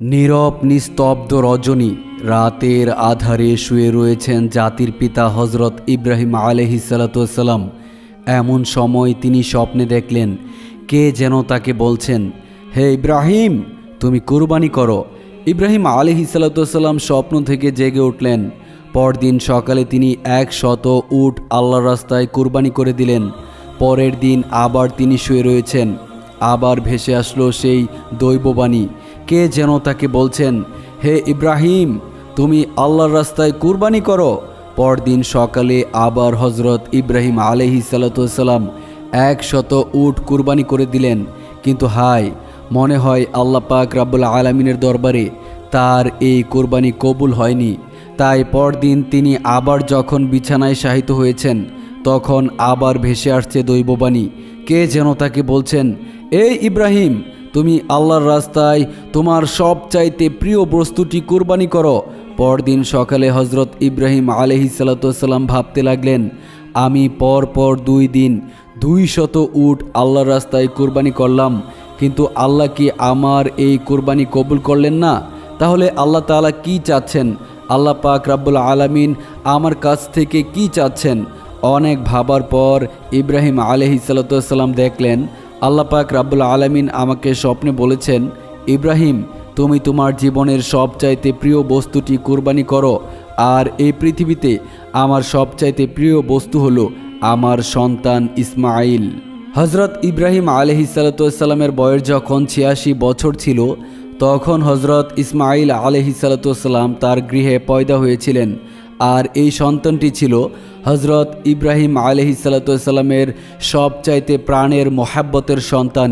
নীরব, নিস্তব্ধ রজনী রাতের আধারে শুয়ে রয়েছেন জাতির পিতা হজরত ইব্রাহিম আলহিসাল্লাম এমন সময় তিনি স্বপ্নে দেখলেন, কে যেন তাকে বলছেন, হে ইব্রাহিম, তুমি কুরবানি করো। ইব্রাহিম আলহিসাল্লাম স্বপ্ন থেকে জেগে উঠলেন। পরদিন সকালে তিনি এক শত উট আল্লাহ রাস্তায় কুরবানি করে দিলেন। পরের দিন আবার তিনি শুয়ে রয়েছেন। আবার ভেসে আসলো সেই দৈববাণী। কে যেন তাকে বলছেন, হে ইব্রাহিম, তুমি আল্লাহর রাস্তায় কুরবানি করো। পরদিন সকালে আবার হজরত ইব্রাহিম আলহি সালাতাম এক শত উট কুরবানি করে দিলেন। কিন্তু হায়, মনে হয় আল্লাহ পাক রাব্বুল আলমিনের দরবারে তার এই কোরবানি কবুল হয়নি। তাই পরদিন তিনি আবার যখন বিছানায় শাহিত হয়েছেন, তখন আবার ভেসে আসছে দৈববাণী। কে যেন তাকে বলছেন এই ইব্রাহিম তুমি আল্লাহর রাস্তায় তোমার সবচাইতে প্রিয় বস্তুটি কোরবানি করো। পরদিন সকালে হজরত ইব্রাহিম আলহি সাল্লাম ভাবতে লাগলেন, আমি পর পর দুই দিন দুই শত উট আল্লাহর রাস্তায় কোরবানি করলাম, কিন্তু আল্লাহ কি আমার এই কোরবানি কবুল করলেন না? তাহলে আল্লাহ তাআলা কি চাচ্ছেন? আল্লাহ পাক রাব্বুল আলামিন আমার কাছ থেকে কি চাচ্ছেন? অনেক ভাবার পর ইব্রাহিম আলহি সাল্লাম দেখলেন আল্লাহ পাক রাব্বুল আলামিন আমাকে স্বপ্নে বলেছেন, ইব্রাহিম, তুমি তোমার জীবনের সবচাইতে প্রিয় বস্তুটি কুরবানি করো, আর এই পৃথিবীতে আমার সবচাইতে প্রিয় বস্তু হলো আমার সন্তান ইসমাইল হজরত ইব্রাহিম আলহি সাল্লামের বয়স যখন ছিয়াশি বছর ছিল, তখন হজরত ইসমাইল আলহি সাল্লাম তার গৃহে পয়দা হয়েছিলেন। আর এই সন্তানটি ছিল হজরত ইব্রাহিম আলহি সাল্লামের সবচাইতে প্রাণের মোহাব্বতের সন্তান।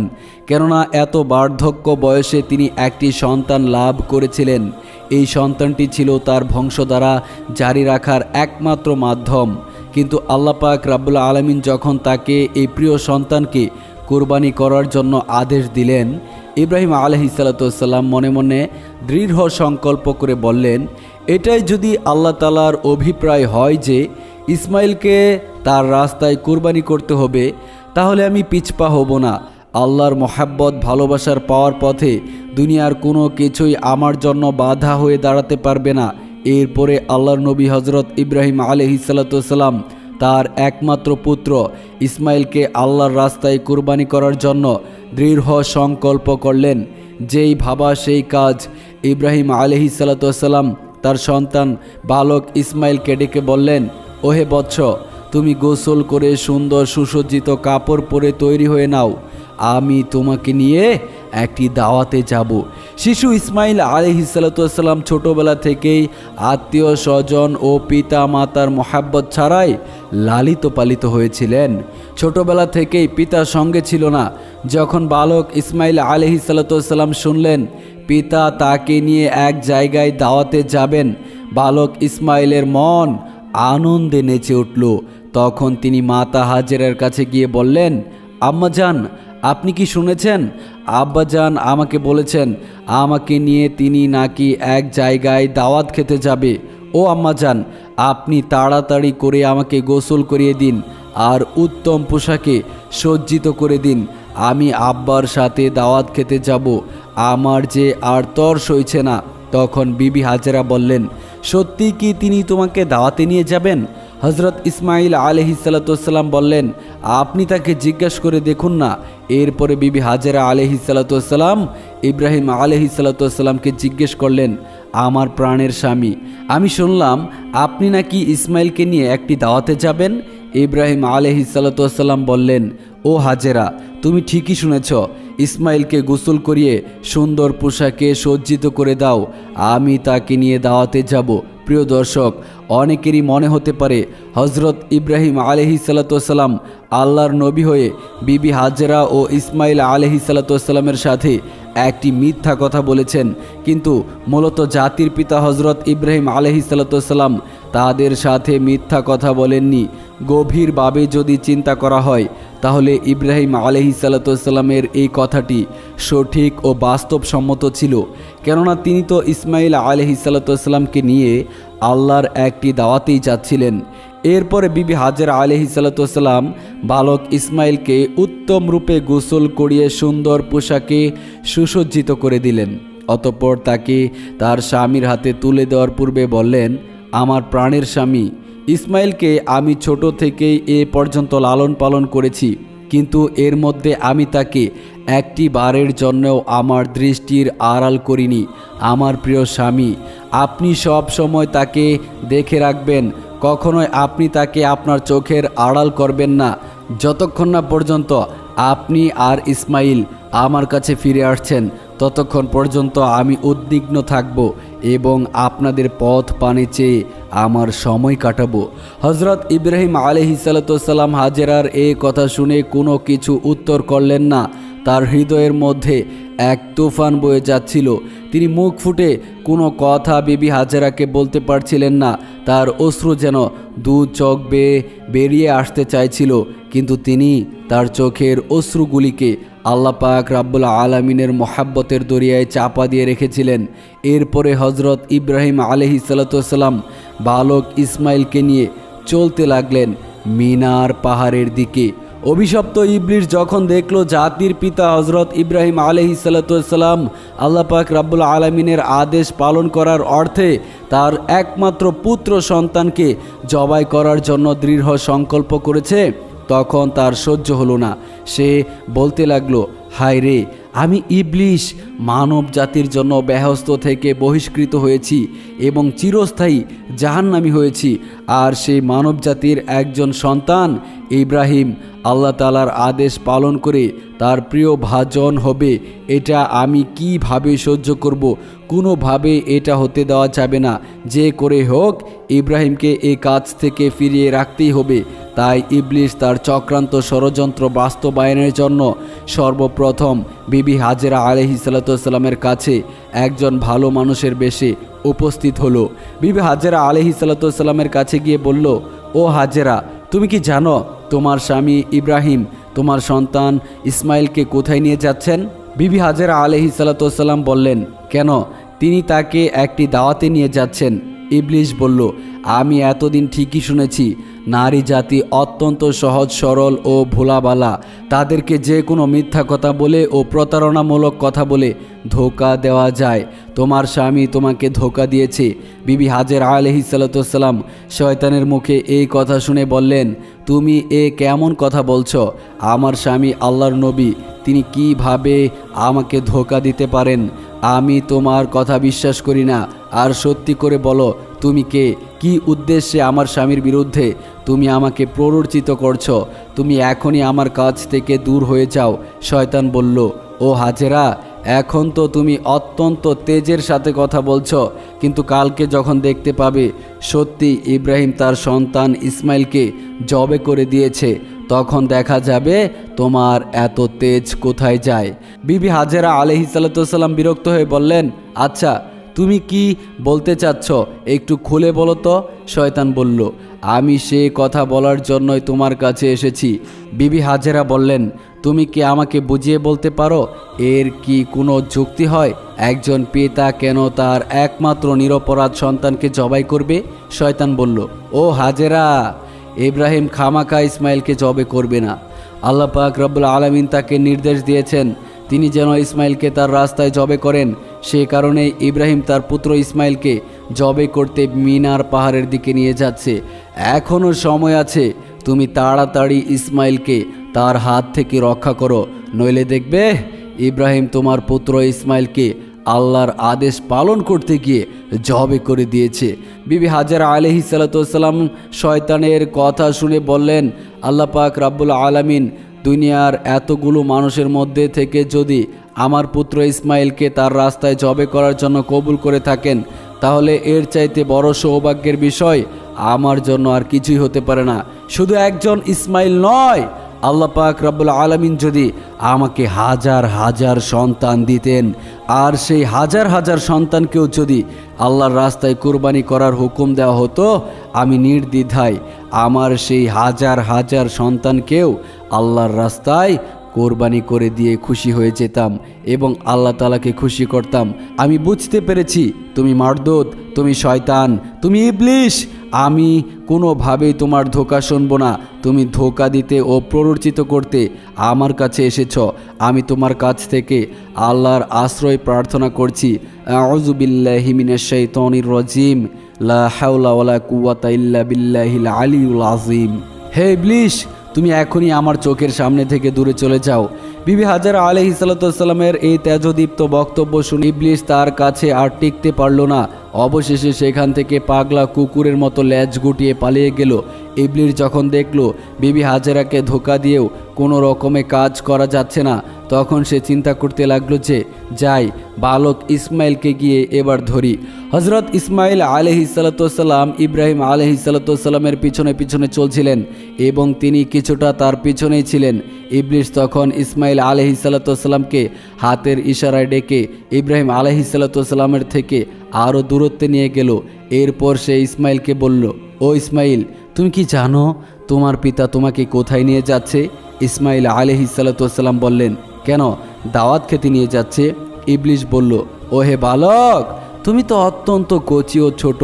কেননা এত বার্ধক্য বয়সে তিনি একটি সন্তান লাভ করেছিলেন। এই সন্তানটি ছিল তার বংশ দ্বারা জারি রাখার একমাত্র মাধ্যম। কিন্তু আল্লাপাক রাব্বুল আলমিন যখন তাকে এই প্রিয় সন্তানকে কোরবানি করার জন্য আদেশ দিলেন, ইব্রাহিম আলহি সাল্লাম মনে মনে দৃঢ় সংকল্প করে বললেন এটাই যদি আল্লাহ তালার অভিপ্রায় হয় যে ইসমাইলকে তার রাস্তায় কোরবানি করতে হবে, তাহলে আমি পিছপা হব না। আল্লাহর মোহাব্বত, ভালোবাসার পাওয়ার পথে দুনিয়ার কোনো কিছুই আমার জন্য বাধা হয়ে দাঁড়াতে পারবে না। এরপরে আল্লাহর নবী হজরত ইব্রাহিম আলহি সাল্লাম তার একমাত্র পুত্র ইসমাইলকে আল্লাহর রাস্তায় কুরবানি করার জন্য দৃঢ় সংকল্প করলেন। যেই ভাবা সেই কাজ ইব্রাহিম আলহি সাল্লাম তার সন্তান বালক ইসমাইলকে ডেকে বললেন, ওহে বৎস, তুমি গোসল করে সুন্দর সুসজ্জিত কাপড় পরে তৈরি হয়ে নাও। আমি তোমাকে নিয়ে একটি দাওয়াতে যাব। শিশু ইসমাইল আলহিসাল্লাম ছোটবেলা থেকেই আত্মীয় স্বজন ও পিতা মাতার মোহাব্বত ছাড়াই লালিত পালিত হয়েছিলেন। ছোটবেলা থেকেই পিতার সঙ্গে ছিল না। যখন বালক ইসমাইল আলহিসাল্লাম শুনলেন পিতা তাকে নিয়ে এক জায়গায় দাওয়াতে যাবেন। বালক ইসমাইলের মন আনন্দে নেচে উঠল। তখন তিনি মাতা হাজেরার কাছে গিয়ে বললেন আম্মাজান আপনি কি শুনেছেন? আব্বাজান আমাকে বলেছেন, আমাকে নিয়ে তিনি নাকি এক জায়গায় দাওয়াত খেতে যাবে। ও আম্মাজান আপনি তাড়াতাড়ি করে আমাকে গোসল করিয়ে দিন আর উত্তম পোশাকে সজ্জিত করে দিন। আমি আব্বার সাথে দাওয়াত খেতে যাব, আমার যে আর তর সইছে না। তখন বিবি হাজেরা বললেন, সত্যি কি তিনি তোমাকে দাওয়াতে নিয়ে যাবেন? হজরত ইসমাইল আলহি বললেন, আপনি তাকে জিজ্ঞাসা করে দেখুন না। এরপরে বিবি হাজেরা আলহি ইব্রাহিম আলহি জিজ্ঞেস করলেন, আমার প্রাণের স্বামী, আমি শুনলাম আপনি নাকি ইসমাইলকে নিয়ে একটি দাওয়াতে যাবেন? ইব্রাহিম আলহি সাল্লাম বললেন, ও হাজেরা তুমি ঠিকই শুনেছ, ইসমাইলকে গোসল করিয়ে সুন্দর পোশাকে সজ্জিত করে দাও, আমি তাকে নিয়ে দাওয়াতে যাব। প্রিয় দর্শক, অনেকেরই মনে হতে পারে হজরত ইব্রাহিম আলহি সাল্লাম আল্লাহর নবী হয়ে বিবি হাজরা ও ইসমাইল আলহি সাল্লামের সাথে একটি মিথ্যা কথা বলেছেন। কিন্তু মূলত জাতির পিতা হজরত ইব্রাহিম আলহি সাল্লাম তাদের সাথে মিথ্যা কথা বলেননি। গভীরভাবে যদি চিন্তা করা হয় তাহলে ইব্রাহিম আলহি সাল্লামের এই কথাটি সঠিক ও বাস্তবসম্মত ছিল, কেননা তিনি তো ইসমাইল আলহি সাল্লামকে নিয়ে আল্লাহর একটি দাওয়াতেই যাচ্ছিলেন। এরপরে বিবি হাজরা আলহি সাল্লাম বালক ইসমাইলকে উত্তম রূপে গোসল করিয়ে সুন্দর পোশাকে সুসজ্জিত করে দিলেন। অতঃপর তাকে তার স্বামীর হাতে তুলে দেওয়ার পূর্বে বললেন, আমার প্রাণের স্বামী ইসমাইলকে আমি ছোট থেকেই এ পর্যন্ত লালন পালন করেছি, কিন্তু এর মধ্যে আমি তাকে একটি বারের জন্যও আমার দৃষ্টির আড়াল করিনি। আমার প্রিয় স্বামী, আপনি সব সময় তাকে দেখে রাখবেন, কখনোই আপনি তাকে আপনার চোখের আড়াল করবেন না। যতক্ষণ না পর্যন্ত আপনি আর ইসমাইল আমার কাছে ফিরে আসছেন ততক্ষণ পর্যন্ত আমি উদ্বিগ্ন থাকব এবং আপনাদের পথ পানে চেয়ে আমার সময় কাটাবো। হজরত ইব্রাহিম আলহি সালাতাম হাজেরার এ কথা শুনে কোনো কিছু উত্তর করলেন না। তার হৃদয়ের মধ্যে এক তুফান বয়ে যাচ্ছিল। তিনি মুখ ফুটে কোনো কথা বিবি হাজেরাকে বলতে পারছিলেন না। তার অশ্রু যেন দু চোখ বেয়ে বেরিয়ে আসতে চাইছিল, কিন্তু তিনি তার চোখের অশ্রুগুলিকে আল্লাহ পাক রাব্বুল আলমিনের মোহাব্বতের দরিয়ায় চাপা দিয়ে রেখেছিলেন। এরপরে হজরত ইব্রাহিম আলহি সালাতাম বালক ইসমাইলকে নিয়ে চলতে লাগলেন মিনার পাহাড়ের দিকে। অভিশপ্ত ইবলিশ যখন দেখল জাতির পিতা হজরত ইব্রাহিম আলহি সাল্লাম আল্লাহ পাক রাব্বুল আলমিনের আদেশ পালন করার অর্থে তার একমাত্র পুত্র সন্তানকে জবাই করার জন্য দৃঢ় সংকল্প করেছে। তখন তার সহ্য হলো না। সে বলতে লাগল, হায় রে, আমি ইবলিশ, মানব জাতির জন্য ব্যহস্ত থেকে বহিষ্কৃত হয়েছি এবং চিরস্থায়ী জাহান্নামি হয়েছি। আর সেই মানব জাতির একজন সন্তান, ইব্রাহিম, আল্লাহ তালার আদেশ পালন করে তার প্রিয় ভাজন হবে। এটা আমি কীভাবে সহ্য করব? কোনোভাবে এটা হতে দেওয়া যাবে না। যে করে হোক, ইব্রাহিমকে এ কাজ থেকে ফিরিয়ে রাখতেই হবে। তাই ইবলিশ তার চক্রান্ত ষড়যন্ত্র বাস্তবায়নের জন্য সর্বপ্রথম বিবি হাজেরা আলহি সাল্লাতামের কাছে একজন ভালো মানুষের বেশে উপস্থিত হলো। বিবি হাজেরা আলহি সাল্লাতামের কাছে গিয়ে বলল, ও হাজেরা, তুমি কি জানো তোমার স্বামী ইব্রাহিম, তোমার সন্তান ইসমাইলকে কোথায় নিয়ে যাচ্ছেন? বিবি হাজেরা আলহি সাল্লাতাম বললেন, কেন? তিনি তাকে একটি দাওয়াতে নিয়ে যাচ্ছেন। ইবলিশ বলল, আমি এতদিন ঠিকই শুনেছি নারী জাতি অত্যন্ত সহজ, সরল ও ভোলাবালা। তাদেরকে যে কোনো মিথ্যা কথা বলে ও প্রতারণামূলক কথা বলে ধোকা দেওয়া যায়। তোমার স্বামী তোমাকে ধোকা দিয়েছে। বিবি হাজের আলহি সাল্লাম শয়তানের মুখে এই কথা শুনে বললেন, তুমি এ কেমন কথা বলছো? আমার স্বামী আল্লাহর নবী। তিনি কীভাবে আমাকে ধোকা দিতে পারেন? আমি তোমার কথা বিশ্বাস করি না। আর সত্যি করে বলো, তুমি কে? কি উদ্দেশ্যে আমার স্বামীর বিরুদ্ধে তুমি আমাকে প্ররোচিত করছ? তুমি এখনই আমার কাছ থেকে দূর হয়ে যাও, শয়তান বলল। ও হাজেরা, এখন তো তুমি অত্যন্ত তেজের সাথে কথা বলছো, কিন্তু কালকে যখন দেখতে পাবে, সত্যি ইব্রাহিম তার সন্তান ইসমাইলকে জবে করে দিয়েছে, তখন দেখা যাবে তোমার এত তেজ কোথায় যায়। বিবি হাজেরা আলহি সাল্লাম বিরক্ত হয়ে বললেন আচ্ছা তুমি কি বলতে চাচ্ছ? একটু খুলে বলো তো, শয়তান বলল। আমি সে কথা বলার জন্যই তোমার কাছে এসেছি। বিবি হাজেরা বললেন, তুমি কি আমাকে বুঝিয়ে বলতে পারো? এর কি কোনো যুক্তি হয়? একজন পিতা কেন তার একমাত্র নিরপরাধ সন্তানকে জবাই করবে? শয়তান বলল, ও হাজেরা, ইব্রাহিম খামাকা ইসমাইলকে জবে করবে না। আল্লাহ পাক রব্বুল আলমিন তাকে নির্দেশ দিয়েছেন, তিনি যেন ইসমাইলকে তার রাস্তায় জবে করেন। সে কারণে ইব্রাহিম তার পুত্র ইসমাইলকে জবে করতে মিনার পাহাড়ের দিকে নিয়ে যাচ্ছে। এখনও সময় আছে, তুমি তাড়াতাড়ি ইসমাইলকে তার হাত থেকে রক্ষা করো, নইলে দেখবে ইব্রাহিম তোমার পুত্র ইসমাইলকে আল্লাহর আদেশ পালন করতে গিয়ে জবে করে দিয়েছে। বিবি হাজার আলহি সালাতাম শয়তানের কথা শুনে বললেন, আল্লাহ পাক রাব্বুল আলামিন দুনিয়ার এতগুলো মানুষের মধ্যে থেকে যদি আমার পুত্র ইসমাইলকে তার রাস্তায় জবে করার জন্য কবুল করে থাকেন, তাহলে এর চাইতে বড় সৌভাগ্যের বিষয় আমার জন্য আর কিছুই হতে পারে না। শুধু একজন ইসমাইল নয়, আল্লাহ পাক রব্বুল আলমিন যদি আমাকে হাজার হাজার সন্তান দিতেন, আর সেই হাজার হাজার সন্তানকেও যদি আল্লাহর রাস্তায় কোরবানি করার হুকুম দেওয়া হতো, আমি নির্দ্বিধায় আমার সেই হাজার হাজার সন্তানকেও আল্লাহর রাস্তায় কোরবানি করে দিয়ে খুশি হয়ে যেতাম এবং আল্লাহ তালাকে খুশি করতাম। আমি বুঝতে পেরেছি, তুমি মারদুত তুমি শয়তান, তুমি ইবলিশ। আমি কোনোভাবেই তোমার ধোকা শুনব না। তুমি ধোকা দিতে ও প্ররোচিত করতে আমার কাছে এসেছ। আমি তোমার কাছ থেকে আল্লাহর আশ্রয় প্রার্থনা করছি। আউজুবিল্লাহিমিনাশাইতনির রজিম। লা হাওলা ওয়ালা কুওয়াতা ইল্লা বিল্লাহিল আলিউল আজিম হে ইবলিশ তুমি এখনই আমার চোখের সামনে থেকে দূরে চলে যাও। বিবি হাজার আলহ ইসালাতামের এই তেজদীপ্ত বক্তব্য শুনে ইবলিশ তার কাছে আর টিকতে পারল না। অবশেষে সেখান থেকে পাগলা কুকুরের মতো ল্যাজ গুটিয়ে পালিয়ে গেল। ইবলির যখন দেখল বিবি হাজারাকে ধোকা দিয়েও কোনো রকমে কাজ করা যাচ্ছে না তখন সে চিন্তা করতে লাগল যে, যাই, বালক ইসমাইলকে গিয়ে এবার ধরি। হজরত ইসমাইল আলহি সালাতাম ইব্রাহিম আলহি সালাতামের পিছনে পিছনে চলছিলেন এবং তিনি কিছুটা তার পিছনেই ছিলেন। ইবলিশ তখন ইসমাইল আলহি সালাতামকে হাতের ইশারায় ডেকে ইব্রাহিম আলহি সালাতামের থেকে আরও দূরত্বে নিয়ে গেল। এরপর সে ইসমাইলকে বলল, ও ইসমাইল, তুমি কি জানো তোমার পিতা তোমাকে কোথায় নিয়ে যাচ্ছে? ইসমাইল আলহি সালাতাম বললেন কেন দাওয়াত খেতে নিয়ে যাচ্ছে? ইবলিশ বলল ও হে বালক, তুমি তো অত্যন্ত কচি ও ছোট।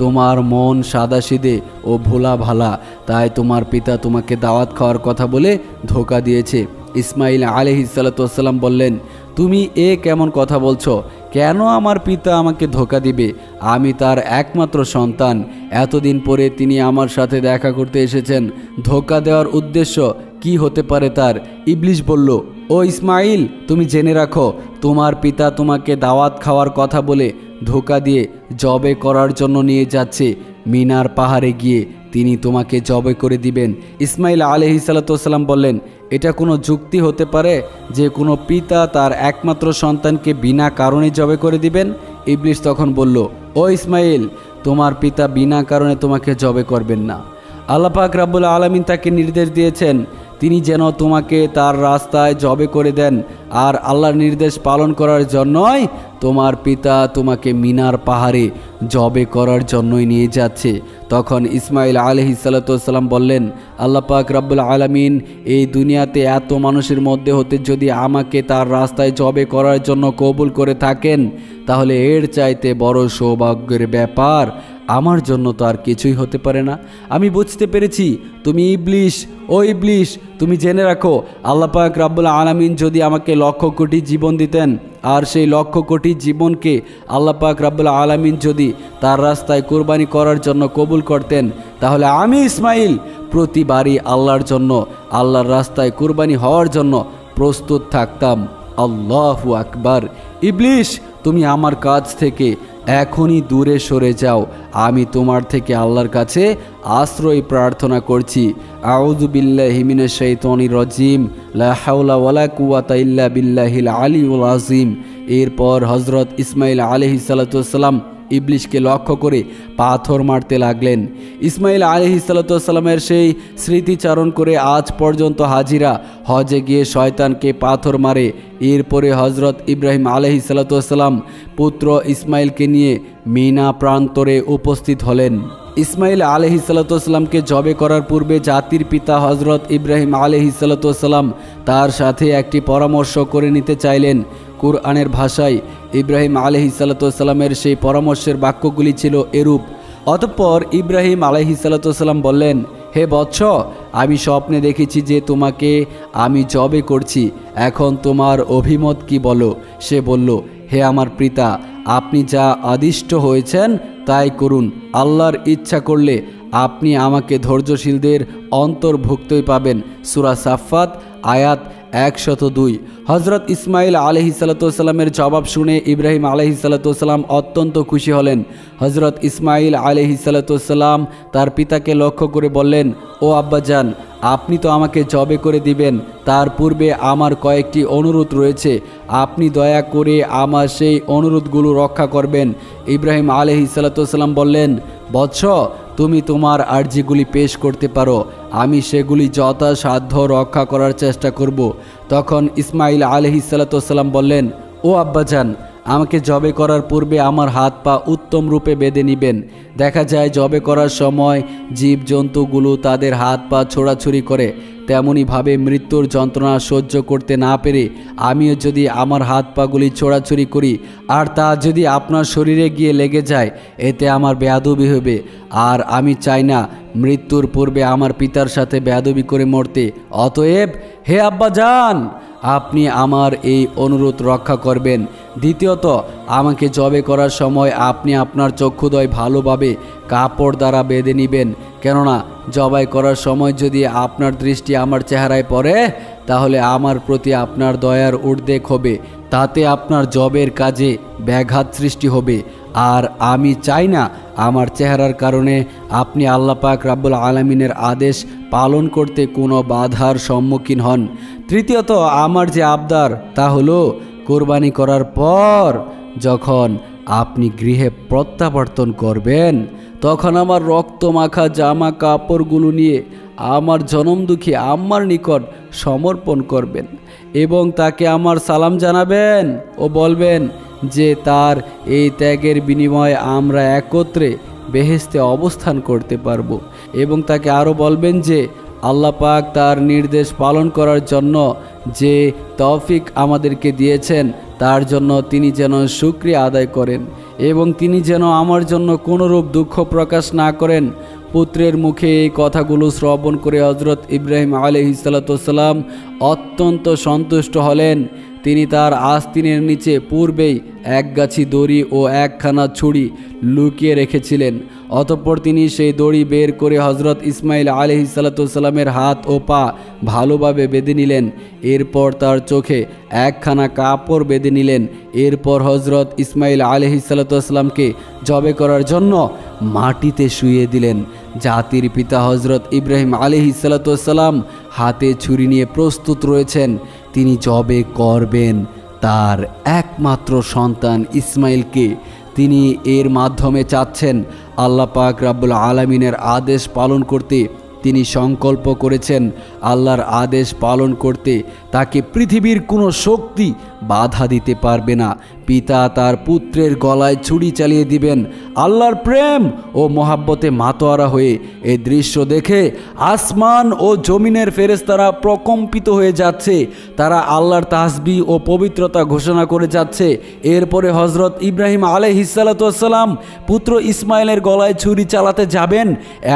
তোমার মন সাদাসিদে ও ভোলা ভালা তাই তোমার পিতা তোমাকে দাওয়াত খাওয়ার কথা বলে ধোকা দিয়েছে। ইসমাইল আলহিসাল্লাম বললেন তুমি এ কেমন কথা বলছো? কেন আমার পিতা আমাকে ধোকা দিবে? আমি তার একমাত্র সন্তান। এতদিন পরে তিনি আমার সাথে দেখা করতে এসেছেন। ধোকা দেওয়ার উদ্দেশ্য কি হতে পারে তার? ইবলিশ বলল, ও ইসমাইল তুমি জেনে রাখো, তোমার পিতা তোমাকে দাওয়াত খাওয়ার কথা বলে ধোকা দিয়ে জবে করার জন্য নিয়ে যাচ্ছে। মিনার পাহাড়ে গিয়ে তিনি তোমাকে জবে করে দিবেন। ইসমাইল আলহি সালাতাম বললেন, এটা কোনো যুক্তি হতে পারে যে কোনো পিতা তার একমাত্র সন্তানকে বিনা কারণে জবে করে দিবেন? ইবলিশ তখন বলল, ও ইসমাইল, তোমার পিতা বিনা কারণে তোমাকে জবে করবেন না। আল্লাপাক রাব্বুল আলমিন তাকে নির্দেশ দিয়েছেন তিনি যেন তোমাকে তার রাস্তায় জবে করে দেন আর আল্লাহর নির্দেশ পালন করার জন্যই তোমার পিতা তোমাকে মিনার পাহাড়ে জবে করার জন্যই নিয়ে যাচ্ছে। তখন ইসমাইল আলহি সাল্লাম বললেন, আল্লাহ পাক রাব্বুল আলমিন, এই দুনিয়াতে এত মানুষের মধ্যে হতে যদি আমাকে তার রাস্তায় জবে করার জন্য কবুল করে থাকেন, তাহলে এর চাইতে বড় সৌভাগ্যের ব্যাপার আমার জন্য তো আর কিছুই হতে পারে না। আমি বুঝতে পেরেছি, তুমি ইবলিশ, ও ইবলিশ, তুমি জেনে রাখো, আল্লাহ পাক রাব্বুল আলামিন যদি আমাকে লক্ষ কোটি জীবন দিতেন, আর সেই লক্ষ কোটি জীবনকে আল্লাহ পাক রাব্বুল আলামিন যদি তার রাস্তায় কোরবানি করার জন্য কবুল করতেন, তাহলে আমি ইসমাইল প্রতিবারই আল্লাহর জন্য, আল্লাহর রাস্তায় কোরবানি হওয়ার জন্য প্রস্তুত থাকতাম। আল্লাহু আকবার। ইবলিশ, তুমি আমার কাছ থেকে এখনই দূরে সরে যাও। আমি তোমার থেকে আল্লাহর কাছে আশ্রয় প্রার্থনা করছি। আউজুবিল্লা হিমিনে শৈতনি রজিম। লাহাউলা বিল্লাহিল বিল্লাহিল আলিউল আজিম এরপর হজরত ইসমাইল আলহি সালাতাম ইবলিশকে লক্ষ্য করে পাথর মারতে লাগলেন। ইসমাইল আলহি সাল্লামের সেই স্মৃতিচারণ করে আজ পর্যন্ত হাজিরা। হজে গিয়ে শয়তানকে পাথর মারে। এরপরে হজরত ইব্রাহিম আলহি সাল্লাম পুত্র ইসমাইলকে নিয়ে মিনা প্রান্তরে উপস্থিত হলেন। ইসমাইল আলহি সালাতামকে জবে করার পূর্বে জাতির পিতা হজরত ইব্রাহিম আলহি সালাতাম তার সাথে একটি পরামর্শ করে নিতে চাইলেন। কুরআনের ভাষায় ইব্রাহিম আলহি সালাতামের সেই পরামর্শের বাক্যগুলি ছিল এরূপ। অতঃপর ইব্রাহিম আলহি সালাতাম বললেন, হে বৎস আমি স্বপ্নে দেখেছি যে তোমাকে আমি জবে করছি। এখন তোমার অভিমত কি বলো? সে বলল, হে আমার পিতা, আপনি যা আদিষ্ট হয়েছেন তাই করুন। আল্লাহর ইচ্ছা করলে আপনি আমাকে ধৈর্যশীলদের অন্তর্ভুক্তই পাবেন। সুরা সাফাত আয়াত একশত দুই। হজরত ইসমাইল আলহি সাল্লামের জবাব শুনে ইব্রাহিম আলহি সাল্লাম অত্যন্ত খুশি হলেন। হজরত ইসমাইল আলহি সাল্লাম তার পিতাকে লক্ষ্য করে বললেন, ও আব্বাজান আপনি তো আমাকে জবে করে দিবেন। তার পূর্বে আমার কয়েকটি অনুরোধ রয়েছে। আপনি দয়া করে আমার সেই অনুরোধগুলো রক্ষা করবেন। ইব্রাহিম আলহি সাল্লাম বললেন, বৎস তুমি তোমার আর্জিগুলি পেশ করতে পারো। আমি সেগুলি যথাসাধ্য রক্ষা করার চেষ্টা করব। তখন ইসমাইল আলহি সাল্লাম বললেন, ও আব্বাজান আমাকে জবে করার পূর্বে আমার হাত পা উত্তম রূপে বেঁধে নিবেন। দেখা যায় জবে করার সময় জীবজন্তুগুলো তাদের হাত পা ছোড়াছুরি করে তেমনইভাবে মৃত্যুর যন্ত্রণা সহ্য করতে না পেরে আমিও যদি আমার হাত পাগুলি ছোড়াছুরি করি, আর তা যদি আপনার শরীরে গিয়ে লেগে যায়, এতে আমার বেয়াদবি হবে। আর আমি চাই না মৃত্যুর পূর্বে আমার পিতার সাথে বেয়াদবি করে মরতে। অতএব হে আব্বা যান আপনি আমার এই অনুরোধ রক্ষা করবেন। দ্বিতীয়ত, আমাকে জবে করার সময় আপনি আপনার চক্ষুদয় ভালোভাবে কাপড় দ্বারা বেঁধে নেবেন। কেননা, জবাই করার সময় যদি আপনার দৃষ্টি আমার চেহারায় পড়ে তাহলে আমার প্রতি আপনার দয়ার উদ্বেগ হবে, তাতে আপনার জবের কাজে ব্যাঘাত সৃষ্টি হবে। আর আমি চাই না আমার চেহারার কারণে আপনি আল্লাহ পাক রাব্বুল আলমিনের আদেশ পালন করতে কোনো বাধার সম্মুখীন হন। তৃতীয়ত, আমার যে আবদার তা হলো কোরবানি করার পর যখন আপনি গৃহে প্রত্যাবর্তন করবেন, তখন আমার রক্ত মাখা জামা কাপড়গুলো নিয়ে আমার জনম দুঃখী আম্মার নিকট সমর্পণ করবেন এবং তাকে আমার সালাম জানাবেন ও বলবেন যে তার এই ত্যাগের বিনিময়ে আমরা একত্রে বেহেস্তে অবস্থান করতে পারব এবং তাকে আরও বলবেন যে আল্লাহ পাক তার নির্দেশ পালন করার জন্য যে তৌফিক আমাদেরকে দিয়েছেন, তার জন্য তিনি যেন সুক্রিয়া আদায় করেন এবং তিনি যেন আমার জন্য কোনোরূপ দুঃখ প্রকাশ না করেন। পুত্রের মুখে এই কথাগুলো শ্রবণ করে হজরত ইব্রাহিম আলহিসাল্লাম অত্যন্ত সন্তুষ্ট হলেন। তিনি তার আস্তিনের নিচে পূর্বেই একগাছি দড়ি ও একখানা ছুরি লুকিয়ে রেখেছিলেন। অতঃপর তিনি সেই দড়ি বের করে হজরত ইসমাইল আলহি সাল্লামের হাত ও পা ভালোভাবে বেঁধে নিলেন। এরপর তার চোখে একখানা কাপড় বেঁধে নিলেন। এরপর হজরত ইসমাইল আলহি সাল্লামকে জবে করার জন্য মাটিতে শুয়ে দিলেন। জাতির পিতা হজরত ইব্রাহিম আলহি সাল্লাম হাতে ছুরি নিয়ে প্রস্তুত রয়েছেন। তিনি জবে করবেন তার একমাত্র সন্তান ইসমাইলকে তিনি এর মাধ্যমে চাচ্ছেন আল্লাহ পাক রাব্বুল আলমিনের আদেশ পালন করতে। তিনি সংকল্প করেছেন আল্লাহর আদেশ পালন করতে। তাকে পৃথিবীর কোনো শক্তি বাধা দিতে পারবে না। পিতা তার পুত্রের গলায় ছুরি চালিয়ে দিবেন। আল্লাহর প্রেম ও মহাব্বতে মাতোয়ারা হয়ে এ দৃশ্য দেখে আসমান ও জমিনের ফেরেস্তারা প্রকম্পিত হয়ে যাচ্ছে। তারা আল্লাহর তাসবি ও পবিত্রতা ঘোষণা করে যাচ্ছে। এরপরে হজরত ইব্রাহিম আলহিসাল্লাম পুত্র ইসমাইলের গলায় ছুরি চালাতে যাবেন।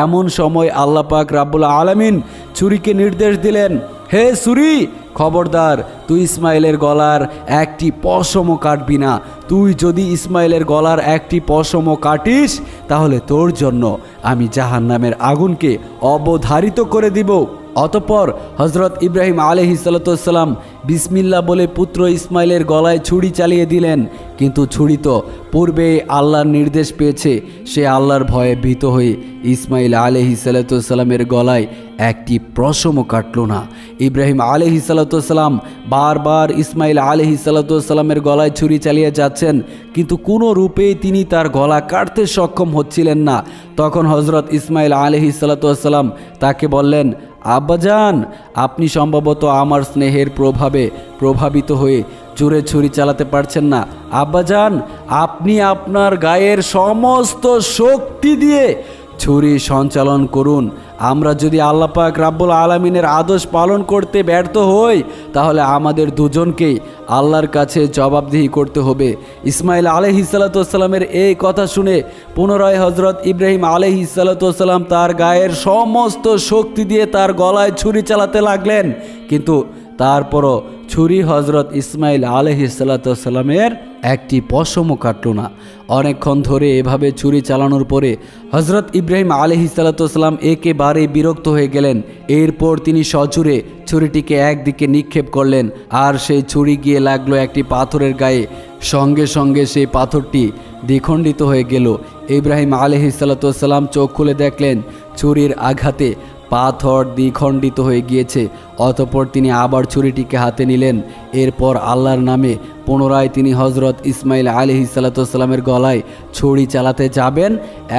এমন সময় আল্লাহ পাক রাব্বুল আলমিন ছুরিকে নির্দেশ দিলেন হে সুরি, খবরদার, তুই ইসমাইলের গলার একটি পশমও কাটবি না। তুই যদি ইসমাইলের গলার একটি পশমও কাটিস, তাহলে তোর জন্য আমি জাহান নামের আগুনকে অবধারিত করে দিব। অতপর হজরত ইব্রাহিম আলহি সাল্লাম বিসমিল্লা বলে পুত্র ইসমাইলের গলায় ছুরি চালিয়ে দিলেন। কিন্তু ছুরি তো পূর্বে আল্লাহর নির্দেশ পেয়েছে। সে আল্লাহর ভয়ে ভীত হয়ে ইসমাইল আলহি সাল্লামের গলায় একটি প্রশমও কাটল না। ইব্রাহিম আলহি সাল্লাম বারবার ইসমাইল আলহি সাল্লামের গলায় ছুরি চালিয়ে যাচ্ছেন। কিন্তু কোনো রূপেই তিনি তার গলা কাটতে সক্ষম হচ্ছিলেন না। তখন হজরত ইসমাইল আলহি সাল্লাম তাকে বললেন আব্বাজান আপনি সম্ভবত আমার স্নেহের প্রভাবে প্রভাবিত হয়ে জোরে ছুরি চালাতে পারছেন না। আব্বাজান আপনি আপনার গায়ের সমস্ত শক্তি দিয়ে ছুরি সঞ্চালন করুন। আমরা যদি আল্লাপাক রাব্বুল আলমিনের আদেশ পালন করতে ব্যর্থ হই, তাহলে আমাদের দুজনকেই আল্লাহর কাছে জবাবদিহি করতে হবে। ইসমাইল আলহি সাল্লাতামের এই কথা শুনে পুনরায় হজরত ইব্রাহিম আলহি সাল্লাতাম তার গায়ের সমস্ত শক্তি দিয়ে তার গলায় ছুরি চালাতে লাগলেন। কিন্তু তারপরও ছুরি হজরত ইসমাইল আলহি সাল্লাতামের একটি পশমও কাটল না। অনেকক্ষণ ধরে এভাবে ছুরি চালানোর পরে হজরত ইব্রাহিম আলহি সাল্লাতাম একেবারে বিরক্ত হয়ে গেলেন। এরপর তিনি সজুরে ছুরিটিকে একদিকে নিক্ষেপ করলেন আর সেই ছুরি গিয়ে লাগল একটি পাথরের গায়ে। সঙ্গে সঙ্গে সেই পাথরটি দ্বিখণ্ডিত হয়ে গেল। ইব্রাহিম আলহি সাল্লাতাম চোখ খুলে দেখলেন, ছুরির আঘাতে পাথর দ্বিখণ্ডিত হয়ে গিয়েছে অতপর তিনি আবার ছুরিটিকে হাতে নিলেন। এরপর আল্লাহর নামে পুনরায় তিনি হজরত ইসমাইল আলহি সাল্লাতামের গলায় ছড়ি চালাতে যাবেন।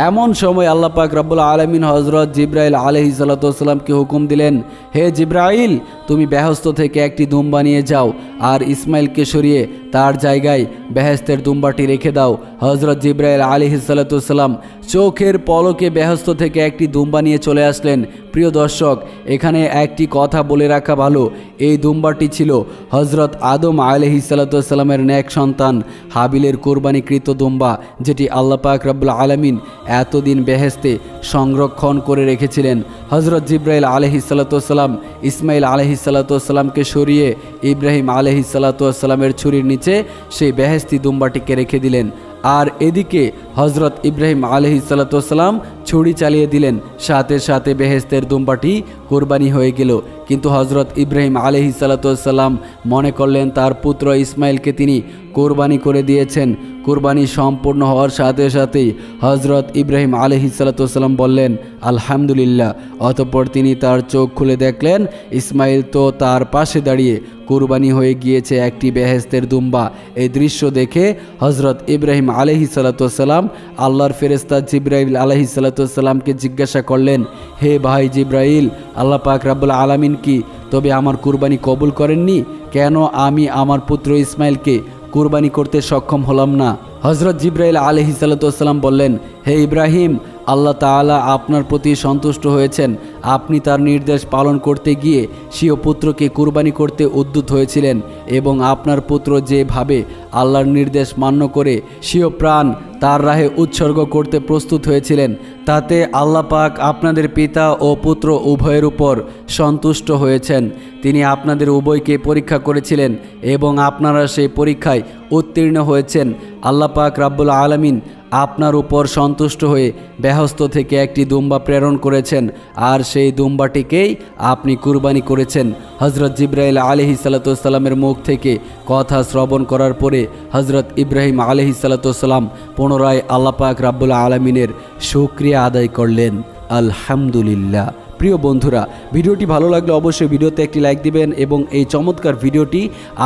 এমন সময় আল্লাহ পাক রব্বুল আলমিন হজরত জিব্রাইল আলহি সাল্লাতামকে হুকুম দিলেন, হে জিব্রাইল, তুমি বেহস্ত থেকে একটি দুম্বা নিয়ে যাও আর ইসমাইলকে সরিয়ে তার জায়গায় বেহেস্তের দুম্বাটি রেখে দাও। হজরত জিব্রাইল আলহি সাল্লাতাম চোখের পলকে বেহস্ত থেকে একটি দুম্বা নিয়ে চলে আসলেন। প্রিয় দর্শক, এখানে একটি কথা বলে রাখা ভালো, এই দুম্বাটি ছিল হজরত আদম আলহি সাল্লাতামের ন্যাক সন্তান হাবিলের কোরবানিকৃত দুম্বা, যেটি আল্লাহ পাক রব্বুল আলমিন এতদিন বেহেস্তে সংরক্ষণ করে রেখেছিলেন। হজরত জিব্রাইল আলহি সাল্লাতাম ইসমাইল আলহি সাল্লাতামকে সরিয়ে ইব্রাহিম আলহি সাল্লাতামের ছুরির নিচে সেই বেহেস্তি দুম্বাটিকে রেখে দিলেন। আর এদিকে হজরত ইব্রাহিম আলহি সাল্লাতাম ছুরি চালিয়ে দিলেন। সাথে সাথে বেহেস্তের দুম্বাটি কোরবানি হয়ে গেল। কিন্তু হজরত ইব্রাহিম আলহি সাল্লাতাম মনে করলেন, তার পুত্র ইসমাইলকে তিনি কোরবানি করে দিয়েছেন। কোরবানি সম্পূর্ণ হওয়ার সাথে সাথেই হজরত ইব্রাহিম আলহি সাল্লাতাম বললেন, আলহামদুলিল্লাহ। অতঃপর তিনি তার চোখ খুলে দেখলেন, ইসমাইল তো তার পাশে দাঁড়িয়ে কোরবানি হয়ে গিয়েছে একটি বেহেস্তের দুম্বা। এই দৃশ্য দেখে হজরত ইব্রাহিম আলহি সাল্লাতাম আল্লাহর ফেরেস্তা জিব্রাইল আলহি সাল্লাতামকে জিজ্ঞাসা করলেন, হে ভাই জিব্রাইল, আল্লাহ পাক রাব্বুল আলামিন কি? তবে আমার কুরবানি কবুল করেননি? কেন আমি আমার পুত্র ইসমাইলকে কুরবানি করতে সক্ষম হলাম না? হজরত জিব্রাইল আলহি সাল্লাতাম বললেন, হে ইব্রাহিম আল্লাহ তাআলা আপনার প্রতি সন্তুষ্ট হয়েছেন। আপনি তার নির্দেশ পালন করতে গিয়ে স্বীয় পুত্রকে কুরবানি করতে উদ্যুত হয়েছিলেন এবং আপনার পুত্র যেভাবে আল্লাহর নির্দেশ মান্য করে স্বীয় প্রাণ তার রাহে উৎসর্গ করতে প্রস্তুত হয়েছিলেন, তাতে আল্লাহ পাক আপনাদের পিতা ও পুত্র উভয়ের উপর সন্তুষ্ট হয়েছেন। তিনি আপনাদের উভয়কে পরীক্ষা করেছিলেন এবং আপনারা সেই পরীক্ষায় উত্তীর্ণ হয়েছেন। আল্লাহ পাক রাব্বুল আলামিন আপনার উপর সন্তুষ্ট হয়ে ব্যহস্ত থেকে একটি দুম্বা প্রেরণ করেছেন, আর সেই দুম্বাটিকেই আপনি কুরবানি করেছেন। হজরত জিব্রাইল আলহি সালাতামের মুখ থেকে কথা শ্রবণ করার পরে হজরত ইব্রাহিম আলহি সালাতাম পুনরায় আল্লাপাক রাব্বুল আলমিনের সুক্রিয়া আদায় করলেন। আলহামদুলিল্লাহ। প্রিয় বন্ধুরা, ভিডিওটি ভালো লাগলে অবশ্যই ভিডিওতে একটি লাইক দিবেন এবং এই চমৎকার ভিডিওটি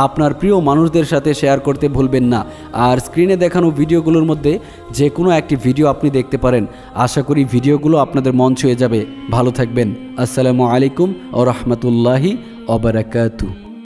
আপনার প্রিয় মানুষদের সাথে শেয়ার করতে ভুলবেন না। আর স্ক্রিনে দেখানো ভিডিওগুলোর মধ্যে যে কোনো একটি ভিডিও আপনি দেখতে পারেন। আশা করি ভিডিওগুলো আপনাদের মন ছুঁয়ে যাবে। ভালো থাকবেন। আসসালামু আলাইকুম ও রহমতুল্লাহি অবরাকাতু